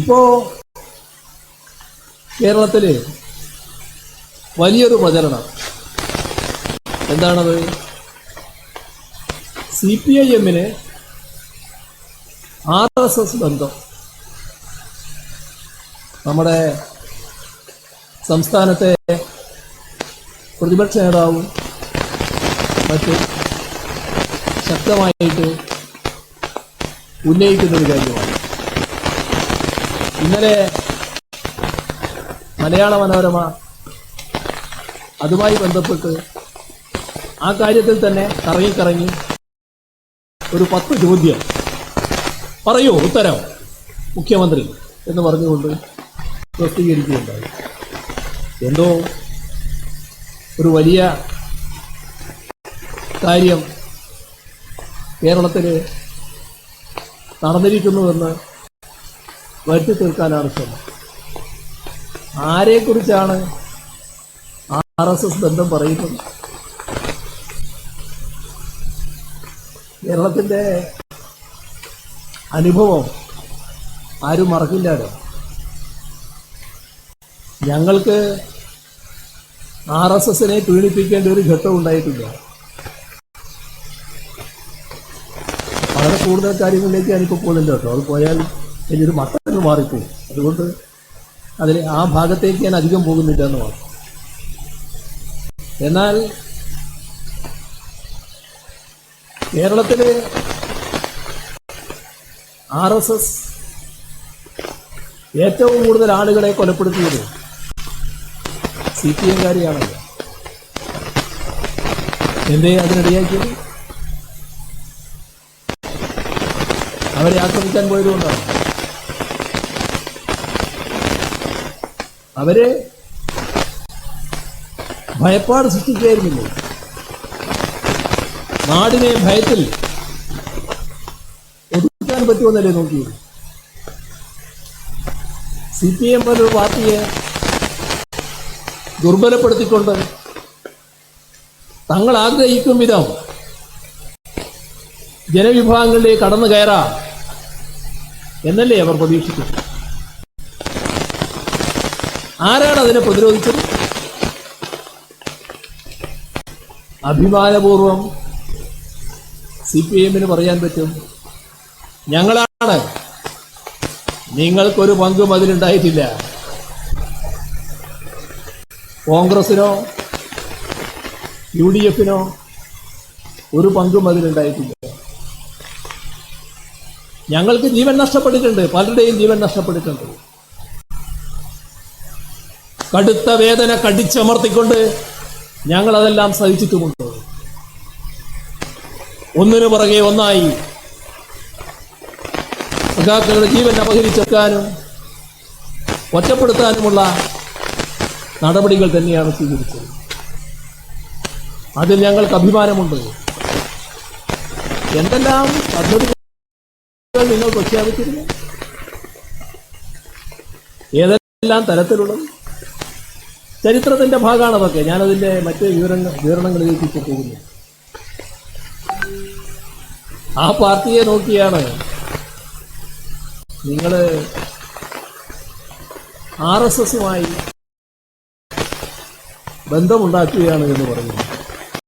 ഇപ്പോ കേരളത്തിൽ വലിയൊരു പ്രചരണം എന്താണത്? സി പി ഐ എമ്മിന് ആർ എസ് എസ് ബന്ധം. നമ്മുടെ സംസ്ഥാനത്തെ പ്രതിപക്ഷ നേതാവും മറ്റും ശക്തമായിട്ട് ഉന്നയിക്കുന്ന ഒരു കാര്യമാണ്. ഇന്നലെ മലയാള മനോരമ അതുമായി ബന്ധപ്പെട്ട് ആ കാര്യത്തിൽ തന്നെ കറങ്ങിക്കറങ്ങി ഒരു പത്ത് ചോദ്യം. പറയൂ ഉത്തരം. മുഖ്യമന്ത്രി എന്ന് പറഞ്ഞുകൊണ്ട് പ്രസിദ്ധീകരിക്കുകയുണ്ടായി. എന്തോ ഒരു വലിയ കാര്യം കേരളത്തിൽ നടന്നിരിക്കുന്നുവെന്ന് വരുത്തി തീർക്കാനാണ് ശ്രമം. ആരെക്കുറിച്ചാണ് ആർ എസ് എസ് ബന്ധം പറയുന്നത്? കേരളത്തിന്റെ അനുഭവം ആരും മറക്കില്ലല്ലോ ഞങ്ങൾക്ക് ആർ എസ് എസിനെ പീഡിപ്പിക്കേണ്ട ഒരു ഘട്ടം ഉണ്ടായിട്ടില്ല. വളരെ കൂടുതൽ കാര്യങ്ങളിലേക്ക് ഞാനിപ്പോൾ പോകുന്നില്ല കേട്ടോ. അത് പോയാൽ വലിയൊരു മട്ടങ്ങൾ മാറിപ്പോകും അതുകൊണ്ട് അതിൽ ആ ഭാഗത്തേക്ക് ഞാൻ അധികം പോകുന്നില്ല എന്ന് മാത്രം. എന്നാൽ കേരളത്തിലെ ആർ എസ് എസ് ഏറ്റവും കൂടുതൽ ആളുകളെ കൊലപ്പെടുത്തിയത് സി പി എംകാരിയാണല്ലോ എന്തേ അതിനിടയാക്കിയത് അവരെ ആക്രമിക്കാൻ പോയതുകൊണ്ടാണ്. അവർ ഭയപ്പാട് സൃഷ്ടിക്കുകയായിരുന്നില്ലേ നാടിനെ ഭയത്തിൽ ഒതുക്കാൻ പറ്റുമെന്നല്ലേ നോക്കിയത്? സി പി എം പോലൊരു പാർട്ടിയെ ദുർബലപ്പെടുത്തിക്കൊണ്ട് തങ്ങൾ ആഗ്രഹിക്കും വിധം ജനവിഭാഗങ്ങളിലേക്ക് കടന്നു കയറാം എന്നല്ലേ അവർ പ്രതീക്ഷിക്കുന്നത്? ആരാണ് അതിനെ പ്രതിരോധിച്ചത്? അഭിമാനപൂർവം സി പി എമ്മിന് പറയാൻ പറ്റും. ഞങ്ങളാണ്. നിങ്ങൾക്കൊരു പങ്കും അതിലുണ്ടായിട്ടില്ല. കോൺഗ്രസിനോ യു ഡി എഫിനോ ഒരു പങ്കും അതിലുണ്ടായിട്ടില്ല. ഞങ്ങൾക്ക് ജീവൻ നഷ്ടപ്പെട്ടിട്ടുണ്ട്. പലരുടെയും ജീവൻ നഷ്ടപ്പെട്ടിട്ടുണ്ട്. കടുത്ത വേദന കടിച്ചമർത്തിക്കൊണ്ട് ഞങ്ങൾ അതെല്ലാം സഹിച്ചിട്ടുമുണ്ട്. ഒന്നിനു പുറകെ ഒന്നായി സഖാക്കളുടെ ജീവൻ അപഹരിച്ചെടുക്കാനും ഒറ്റപ്പെടുത്താനുമുള്ള നടപടികൾ തന്നെയാണ് സ്വീകരിച്ചത്. അതിൽ ഞങ്ങൾക്ക് അഭിമാനമുണ്ട്. എന്തെല്ലാം പദ്ധതികൾ നിങ്ങൾ പ്രഖ്യാപിച്ചിരുന്നു? ഏതെല്ലാം തരത്തിലുള്ളത്? ചരിത്രത്തിന്റെ ഭാഗമാണ് അതൊക്കെ ഞാനതിന്റെ മറ്റു വിവരങ്ങൾ വിവരണങ്ങളിലേക്ക് ഇപ്പോൾ പോകുന്നു ആ പാർട്ടിയെ നോക്കിയാണ് നിങ്ങൾ ആർ എസ് എസുമായി ബന്ധമുണ്ടാക്കുകയാണ് എന്ന് പറയുന്നത്.